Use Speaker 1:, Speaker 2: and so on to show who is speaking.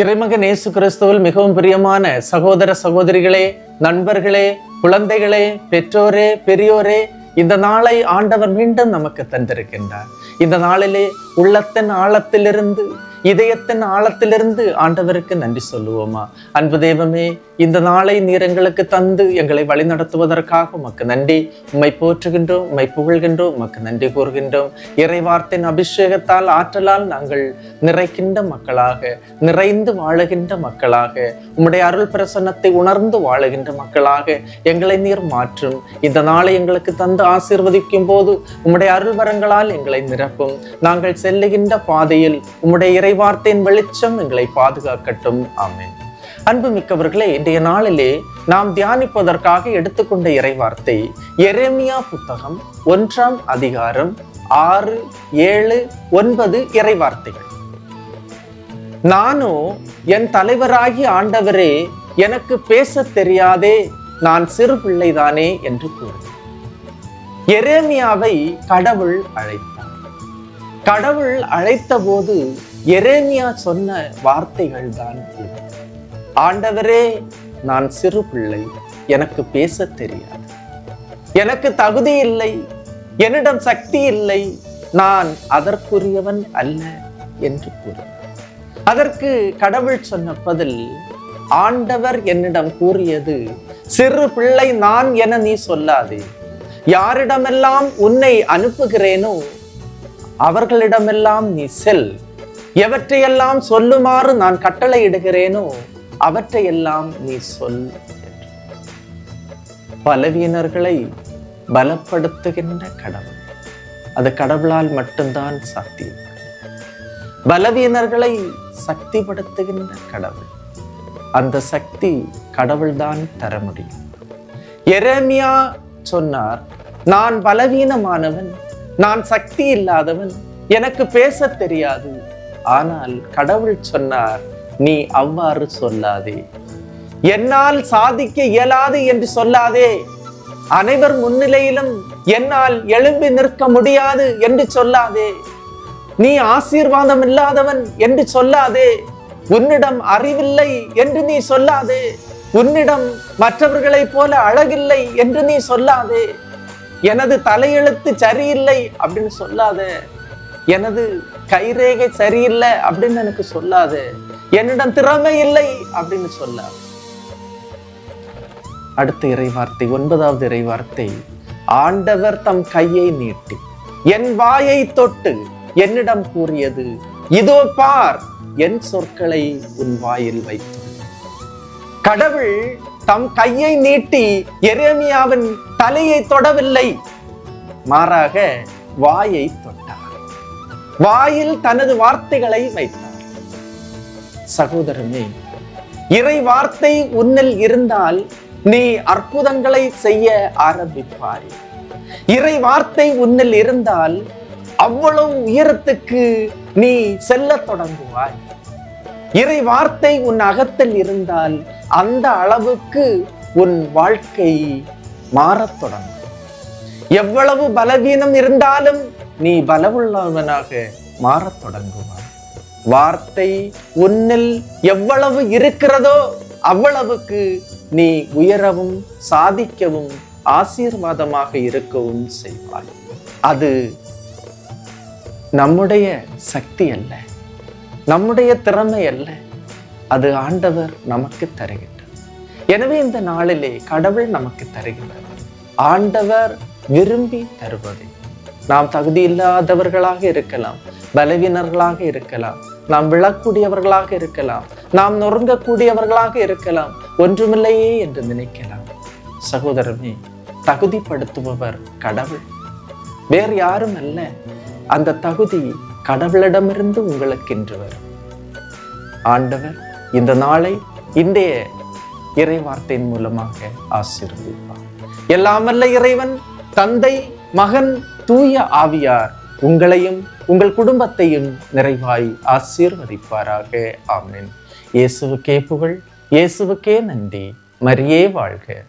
Speaker 1: இறைமகன் இயேசு கிறிஸ்துவில் மிகவும் பிரியமான சகோதர சகோதரிகளே நண்பர்களே குழந்தைகளே பெற்றோரே பெரியோரே இந்த நாளை ஆண்டவர் மீண்டும் நமக்கு தந்திருக்கின்றார். இந்த நாளிலே உள்ளத்தின் ஆழத்திலிருந்து இதயத்தின் ஆழத்திலிருந்து ஆண்டவருக்கு நன்றி சொல்லுவோமா? அன்பு தெய்வமே இந்த நாளை நீர் எங்களுக்கு தந்து எங்களை வழிநடத்துவதற்காக உமக்கு நன்றி. உம்மை போற்றுகின்றோம் உம்மை புகழ்கின்றோம் உமக்கு நன்றி கூறுகின்றோம். இறைவார்த்தின் அபிஷேகத்தால் ஆற்றலால் நாங்கள் நிறைக்கின்ற மக்களாக நிறைந்து வாழுகின்ற மக்களாக உம்முடைய அருள் பிரசன்னத்தை உணர்ந்து வாழுகின்ற மக்களாக எங்களை நீர் மாற்றும். இந்த நாளை எங்களுக்கு தந்து ஆசீர்வதிக்கும் போது உம்முடைய அருள் வரங்களால் எங்களை நிரப்பும். நாங்கள் செல்லுகின்ற பாதையில் உம்முடைய இறைவார்த்தையின் வெளிச்சம் எங்களை பாதுகாக்கட்டும். ஆமேன். அன்பு மிக்கவர்களே இன்றைய நாளிலே நாம் தியானிப்பதற்காக எடுத்துக்கொண்ட இறைவார்த்தை எரேமியா புத்தகம் ஒன்றாம் அதிகாரம் ஆறு ஏழு ஒன்பது இறைவார்த்தைகள். நானோ என் தலைவராகி ஆண்டவரே எனக்கு பேசத் தெரியாதே நான் சிறு பிள்ளைதானே என்று கூறு எரேமியாவை கடவுள் அழைத்தார். கடவுள் அழைத்த போது எரேமியா சொன்ன வார்த்தைகள் தான் ஆண்டவரே நான் சிறு பிள்ளை எனக்கு பேசத் தெரியாது. எனக்கு தகுதி இல்லை என்னிடம் சக்தி இல்லை நான் அதற்குரியவன் அல்ல என்று கூறும் அதற்கு கடவுள் சொன்ன பதில் ஆண்டவர் என்னிடம் கூறியது சிறு பிள்ளை நான் என நீ சொல்லாதே. யாரிடமெல்லாம் உன்னை அனுப்புகிறேனோ அவர்களிடமெல்லாம் நீ செல். எவற்றையெல்லாம் சொல்லுமாறு நான் கட்டளையிடுகிறேனோ அவற்றையெல்லாம் நீ சொல் பலவீனர்களை பலப்படுத்துகின்ற கடவுள். அது கடவுளால் மட்டும்தான் சாத்தியம். பலவீனர்களை சக்திப்படுத்துகின்ற கடவுள். அந்த சக்தி கடவுள்தான் தர முடியும். எரேமியா சொன்னார் நான் பலவீனமானவன் நான் சக்தி இல்லாதவன் எனக்கு பேசத் தெரியாது. ஆனால் கடவுள் சொன்னார் நீ அவ்வாறு சொல்லாதே. என்னால் சாதிக்க இயலாது என்று சொல்லாதே. அனைவர் முன்னிலையிலும் என்னால் எழும்பி நிற்க முடியாது என்று சொல்லாதே. நீ ஆசீர்வாதம் இல்லாதவன் என்று சொல்லாதே. உன்னிடம் அறிவில்லை என்று நீ சொல்லாதே. உன்னிடம் மற்றவர்களைப் போல அழகில்லை என்று நீ சொல்லாதே. எனது தலையெழுத்து சரியில்லை அப்படின்னு சொல்லாத. எனது கைரேகை சரியில்லை அப்படின்னு எனக்கு சொல்லாதே. என்னிடம் திறமை இல்லை அப்படின்னு சொல்ல. அடுத்த இறைவார்த்தை ஒன்பதாவது இறைவார்த்தை. ஆண்டவர் தம் கையை நீட்டி என் வாயை தொட்டு என்னிடம் கூறியது இதோ பார் என் சொற்களை உன் வாயில் வைத்து. கடவுள் தம் கையை நீட்டி எரேமியாவின் தலையை தொடவில்லை. மாறாக வாயை தொட்டார். வாயில் தனது வார்த்தைகளை வைத்தார். சகோதரனே இறை வார்த்தை உன்னில் இருந்தால் நீ அற்புதங்களை செய்ய ஆரம்பிப்பாய். இறை வார்த்தை உன்னில் இருந்தால் அவ்வளவு உயரத்துக்கு நீ செல்லத் தொடங்குவாய். இறை வார்த்தை உன் அகத்தில் இருந்தால் அந்த அளவுக்கு உன் வாழ்க்கை மாறத் தொடங்கும். எவ்வளவு பலவீனம் இருந்தாலும் நீ பலவுள்ளவனாக மாறத் தொடங்குவாய். வார்த்தை உன்னில் எவ்வளவு இருக்கிறதோ அவ்வளவுக்கு நீ உயரவும் சாதிக்கவும் ஆசீர்வாதமாக இருக்கவும் செய்வாய். அது நம்முடைய சக்தி அல்ல. நம்முடைய திறமை அல்ல அது ஆண்டவர் நமக்கு தருகின்றார். எனவே இந்த நாளிலே கடவுள் நமக்கு தருகிறார். ஆண்டவர் விரும்பி தருவது. நாம் தகுதி இல்லாதவர்களாக இருக்கலாம் பலவீனர்களாக இருக்கலாம் நாம் விழக்கூடியவர்களாக இருக்கலாம் நாம் நொறுங்கக்கூடியவர்களாக இருக்கலாம் ஒன்றுமில்லையே என்று நினைக்கலாம். சகோதரமே தகுதிப்படுத்துபவர் கடவுள். வேறு யாரும் அல்ல அந்த தகுதி கடவுளிடமிருந்து உங்களுக்கு வரும். ஆண்டவர் இந்த நாளை இன்றைய இறை வார்த்தையின் மூலமாக ஆசீர்வதிப்பார். எல்லாம் வல்ல இறைவன் தந்தை மகன் தூய ஆவியார் உங்களையும் உங்கள் குடும்பத்தையும் நிறைவாய் ஆசீர்வதிப்பாராக. ஆமென். இயேசுவுக்கே புகழ் இயேசுவுக்கே நன்றி. மரியே வாழ்க.